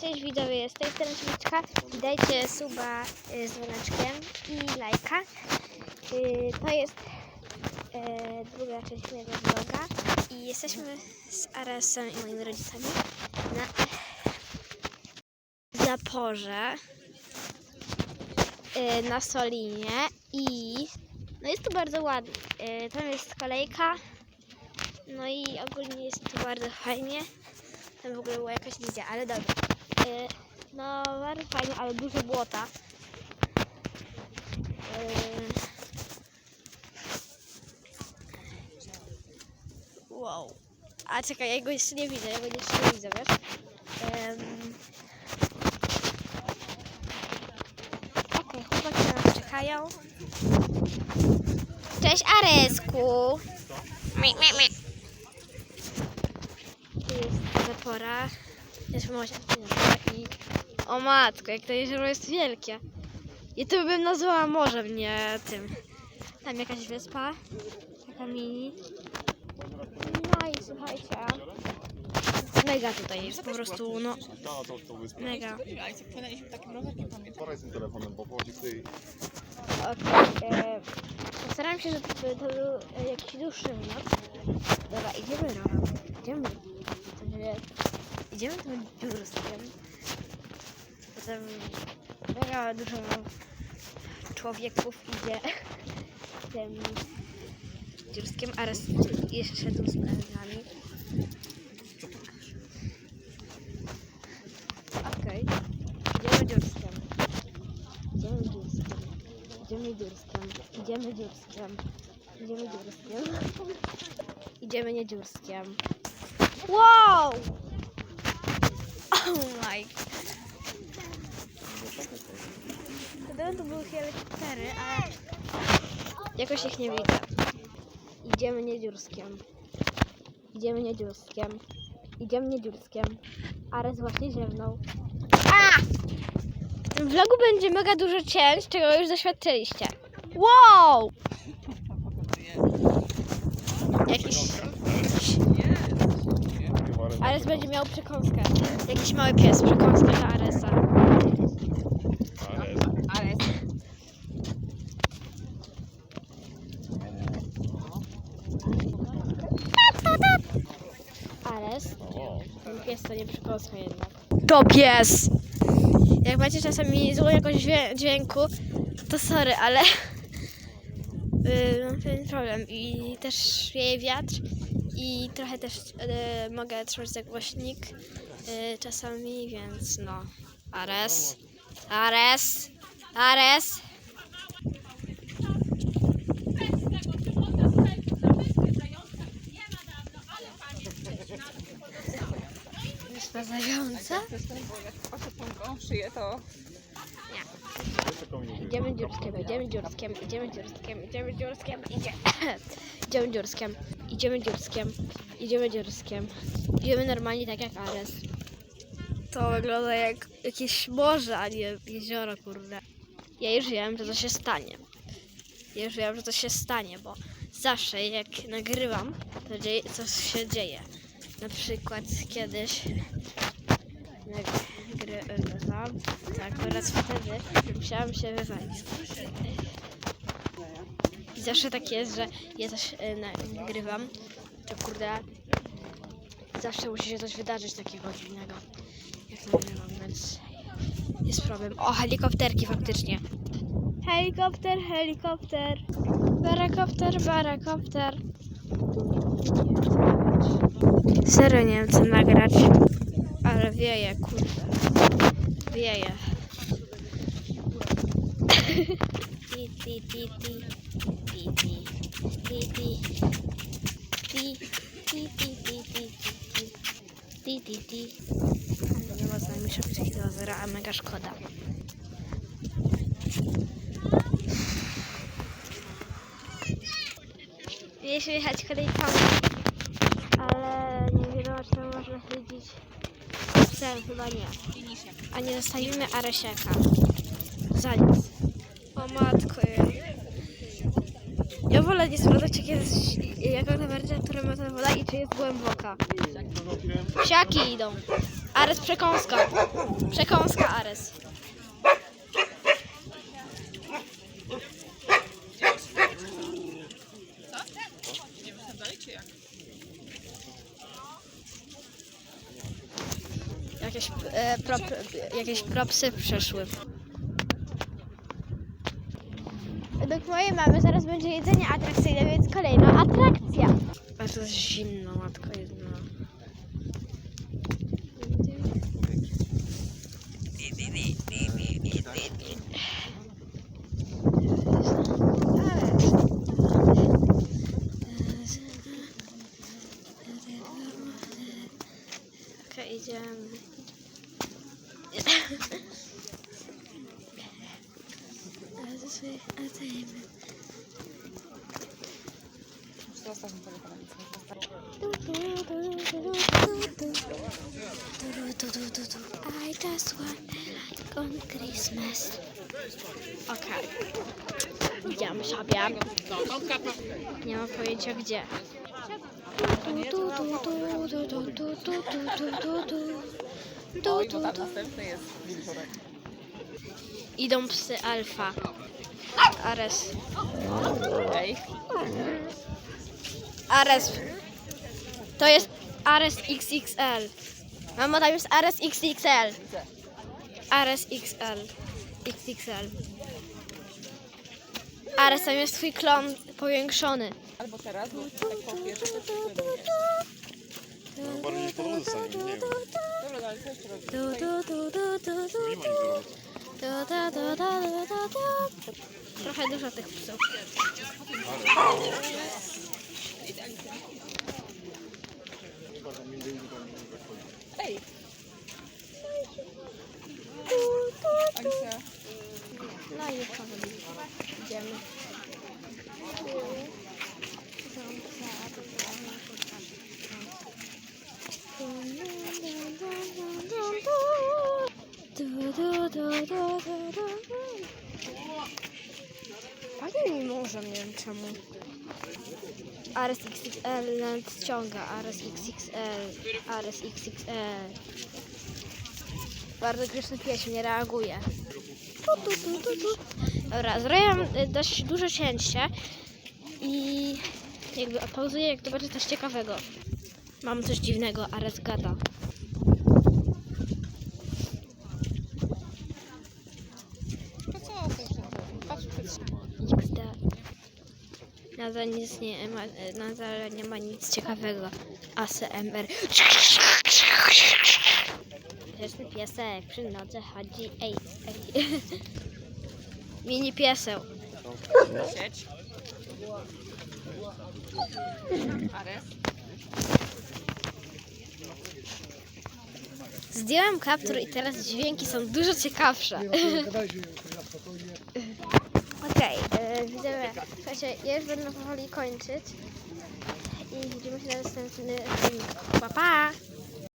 Cześć widzowie, jest tej strony Śliczka. Dajcie suba y, z dzwoneczkiem i lajka. Y, to jest y, druga część mojego vloga i jesteśmy z Aresem i moimi rodzicami na zaporze na Solinie i no jest to bardzo ładnie. Tam jest kolejka, no i ogólnie jest tu bardzo fajnie. Tam w ogóle była jakaś wizja, ale dobra. Y, No, bardzo fajnie, ale dużo błota. Y, Wow. A czekaj, ja go jeszcze nie widzę, ja go jeszcze nie widzę, wiesz? Em, Okej, chłopaki na nas czekają. Cześć Aresku! Mi, mi, mi. Tu jest zapora. Jest i... O matko, jak to jezioro jest wielkie. I tu bym nazwała morzem, nie tym. Tam jakaś wyspa. Taka mini. No i słuchajcie. Mega tutaj jest po prostu, no to, to mega. Płynęliśmy. Paraj z tym telefonem, bo chodzi tej... Okej, postaram się, żeby to, to był e, jakiś dłuższy vlog. Dobra, idziemy rowerem. Idziemy. To będzie, idziemy tym biurskiem. Potem mega dużo człowieków idzie tym biurskiem, a raz jeszcze szedł z nami. Okej, idziemy biurskiem. Idziemy dziurskiem. Idziemy dziurskiem. Idziemy dziurskiem. Idziemy dziurskiem. Idziemy nie dziurskiem. Wow! Oh my. Wtedy to były helikoptery, ale jakoś ich nie widzę. Idziemy nie dziurskiem. Idziemy nie dziurskiem. Idziemy nie dziurskiem. Ares właśnie ziewnął. A! W tym vlogu będzie mega dużo cięć, czego już doświadczyliście. Wow! Jakiś... Ares będzie miał przekąskę. Jakiś mały pies, przekąskę dla Aresa. Ale O, ten pies to nie przekąska jednak. To pies! Jak macie czasami złą dźwię- dźwięku, to sorry, ale yy, pewien problem. I też wieje wiatr i trochę też yy, mogę trzymać za głośnik yy, czasami, więc no. Ares, Ares, Ares. Zająca? patrzę tą szyję, to nie Idziemy dziurskiem, idziemy dziurskiem, idziemy dziurskiem, idziemy dziurskiem, idzie... idziemy dziurskiem, idziemy dziurskiem, idziemy dziurskiem. Idziemy normalnie tak jak Ares. To wygląda jak jakieś morze, a nie jezioro, kurde. Ja już wiem, że to się stanie. Ja już wiem, że to się stanie, bo zawsze jak nagrywam, to dzieje, coś się dzieje. Na przykład kiedyś nagrywam, tak, oraz wtedy musiałam się wywalić. I zawsze tak jest, że ja coś e, nagrywam, to kurde, zawsze musi się coś wydarzyć takiego dziwnego, jak nagrywam, więc jest problem. O, helikopterki faktycznie. Helikopter, helikopter, barakopter, barakopter. Serio nie wiem co nagrać, ale wieje, kurde. Wieje. Ti, ti, ti, ti. Ti, ti. Ti, ti. Ti, ti, ti, ti, ti, ti. Ti, ti, ti. Nie ma z nami szybciej do zera, a mega szkoda. Mieliśmy jechać nie wiadomo, jeździć Chcę, chyba nie. A nie zostawimy Aresiaka. Za nic. O matko. Ja wolę nie sprawdzać, jak jest, jaką temperaturę ma ta woda i czy jest głęboka. Siaki idą. Ares przekąska. Przekąska Ares. Idziemy tam dalej, czy jak? Jakieś, e, prop, jakieś propsy przeszły. Według mojej mamy zaraz będzie jedzenie atrakcyjne, więc kolejna atrakcja. A to jest zimno, matko jedna. Okej, idziemy. Zostaw mi telefon, nic nie zostaw. I just want like on Christmas. Okej. Idziemy sobie. Nie mam pojęcia gdzie. Idą psy alfa. Ares. Ej, Ares. To jest Ares XXL. Mamo, tam jest Ares XXL. Ares XL. XXL. Ares, tam jest twój klon powiększony. Albo teraz, bo tak po pierwsze to przyszły No, bardziej niż po drodze stanie, nie wiem. Dobra, no ale co jeszcze robisz? Du. Nie ma Trochę dużo tych psów. Ej! Alicja, No i powoli idziemy. Może, nie wiem czemu. Ares XXL nadciąga, Ares XXL, Ares XXL. Bardzo grzeczny pies, nie reaguje. Tu, tu, tu, tu, tu. Dobra, zrobiłam y, dość duże cięcie i jakby pauzuję, jak zobaczę coś ciekawego. Mam coś dziwnego, Ares gada. to co ty jeszcze Patrz przed siebie. XD. Nadal nic nie ma, nadal nie ma nic ciekawego. ASMR. Grzeczny piesek przy nodze chodzi. Ej, ej. Mini pieseł. Zdjęłam kaptur i teraz dźwięki są dużo ciekawsze. Widzimy. Słuchajcie, ja już będę powoli kończyć. I widzimy się na następny filmik. Pa, pa!